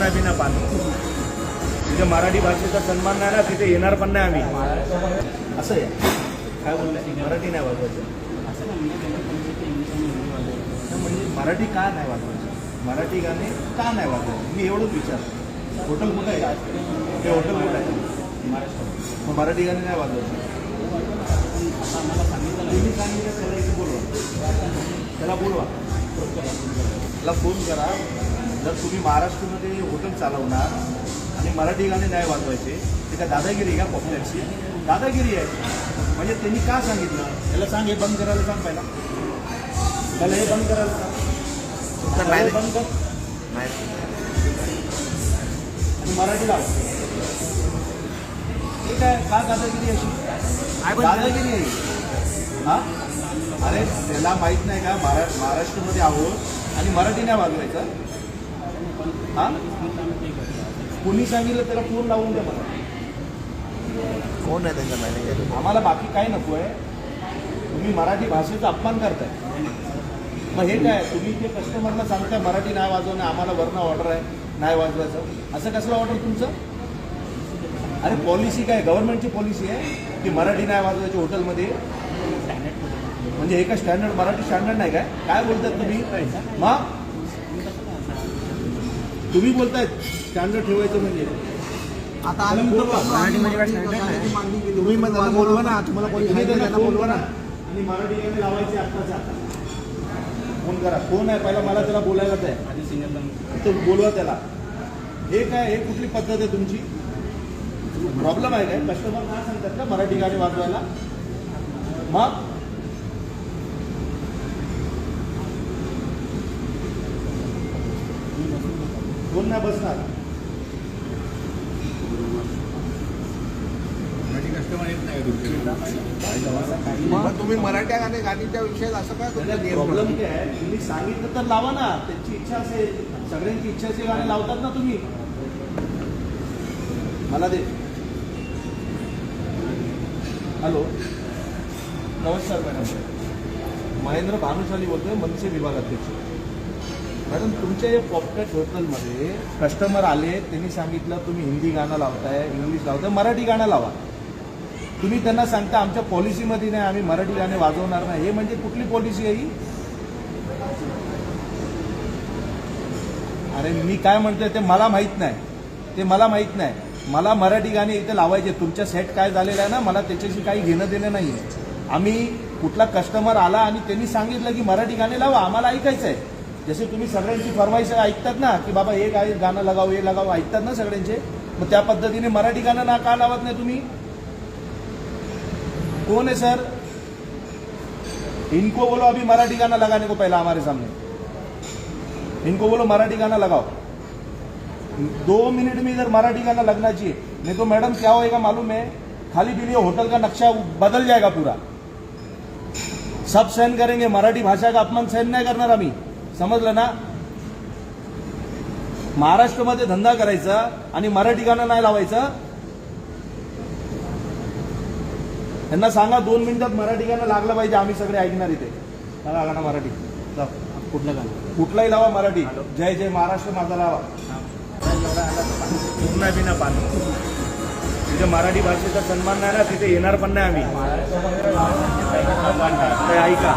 ना बिना पाणी तिथे मराठी भाषेचा सन्मान नाही ना तिथे येणार पण नाही आम्ही. असं आहे. काय बोललाय मराठी नाही वाजवायचं. नाही, म्हणजे मराठी का नाही वाजवायचं? मराठी गाणे का नाही वाजवायचं? मी एवढंच विचार हॉटेल कुठं आहे ते हॉटेल कुठं आहे? मग मराठी गाणे नाही वाजवायचं. तुम्ही सांगितलं त्याला बोलवा. त्याला बोलवा. त्याला फोन करा. जर तुम्ही महाराष्ट्रामध्ये हॉटेल चालवणार आणि मराठी गाणे नाही वाजवायचे ते काय दादागिरी का पॉप्युलरची दादागिरी आहे. म्हणजे त्यांनी का सांगितलं? त्याला सांग हे बंद करायला सांग पहिला. त्याला हे बंद करायला सांग. बंद कर. आणि मराठी लाव. ठीक आहे का दादागिरी अशी दादागिरी आहे. हा? अरे त्याला माहीत नाही का महारा महाराष्ट्रामध्ये आहोत आणि मराठी नाही वाजवायचं? हा? कुणी सांगितलं त्याला फोन लावून द्या मला. कोण आहे त्यांचा मॅनेजर आम्हाला बाकी काय नको आहे? तुम्ही मराठी भाषेचा अपमान करताय. मग हे काय? तुम्ही ते कस्टमरला सांगताय मराठी नाही वाजवणं आम्हाला वर्ण ऑर्डर आहे नाही वाजवायचं. असं कसलं ऑर्डर तुमचं? अरे पॉलिसी काय? गव्हर्नमेंटची पॉलिसी आहे की मराठी नाही वाजवायची हॉटेलमध्ये म्हणजे हे काय स्टँडर्ड मराठी स्टँडर्ड नाही काय? काय बोलतायत तुम्ही? मग? तुम्ही बोलतायत स्टँडर्ड ठेवायचं म्हणजे आता आम्ही. तुम्ही बोलवा ना तुम्हाला बोलवा ना. आणि मराठी गाणी लावायची आत्ताच्या आता. फोन करा. फोन आहे पहिला मला त्याला बोलायलाच आहे तर बोलवा त्याला. हे काय हे कुठली पद्धत आहे तुमची? प्रॉब्लेम आहे काय? कस्टमर काय सांगतात का? मराठी गाणी वाजवायला? मग कोण नाही बसणार तुम्ही मराठ्या गाणे गाणीच्या विषयात असं काय प्रॉब्लेम? काय आहे? तुम्ही सांगितलं तर लावा ना. त्यांची इच्छा असेल. सगळ्यांची इच्छा असेल गाणे लावतात ना तुम्ही. मला दे. हॅलो. नमस्कार मॅडम. महेंद्र भानुशाली बोलतोय मनसे विभाग अध्यक्ष मॅडम तुमच्या या पॉपकॅट हॉटेलमध्ये कस्टमर आले त्यांनी सांगितलं तुम्ही हिंदी गाणं लावताय इंग्लिश लावताय मराठी गाणं लावा. तुम्ही त्यांना सांगता आमच्या पॉलिसीमध्ये नाही आम्ही मराठी गाणे वाजवणार नाही. हे म्हणजे कुठली पॉलिसी आहे ही? अरे मी काय म्हणतोय ते मला माहीत नाही. ते मला माहीत नाही. मला मराठी गाणे इथे लावायचे. तुमच्या सेट काय झालेला आहे ना मला त्याच्याशी काही घेणं देणं नाही आम्ही कुठला कस्टमर आला आणि त्यांनी सांगितलं की मराठी गाणे लावा आम्हाला ऐकायचं आहे जसे तुम्ही सगळ्यांची फरमाईश ऐकतात ना की बाबा हे गाय गाणं लगाव हे लगाव ऐकतात ना सगळ्यांचे मग त्या पद्धतीने मराठी गाणं ना का लावत नाही तुम्ही? कोण आहे सर? इनको बोलो अभी मराठी गाना लगाने को पहला हमारे सामने. इनको बोलो मराठी गाना लगाओ. दो मिनट में इधर मराठी गाना लगना चाहिए. नहीं तो मैडम क्या होएगा मालूम है? खाली पीली होटल का नक्शा बदल जाएगा पूरा। सब सहन करेंगे मराठी भाषा का अपमान सहन नाही करणार आम्ही समजलं ना? महाराष्ट्रामध्ये धंदा करायचा आणि मराठी गाणं नाही लावायचं? त्यांना सांगा दोन मिनिटात मराठी गाणं लागलं पाहिजे आम्ही सगळे ऐकणार इथे. लावा गाणं मराठी. कुठलं गाणं? कुठलाही लावा मराठी. जय जय महाराष्ट्र माझा लावा. पूर्ण बिना पाणी तिथे मराठी भाषेचा सन्मान नाही ना तिथे येणार पण नाही आम्ही. ऐका.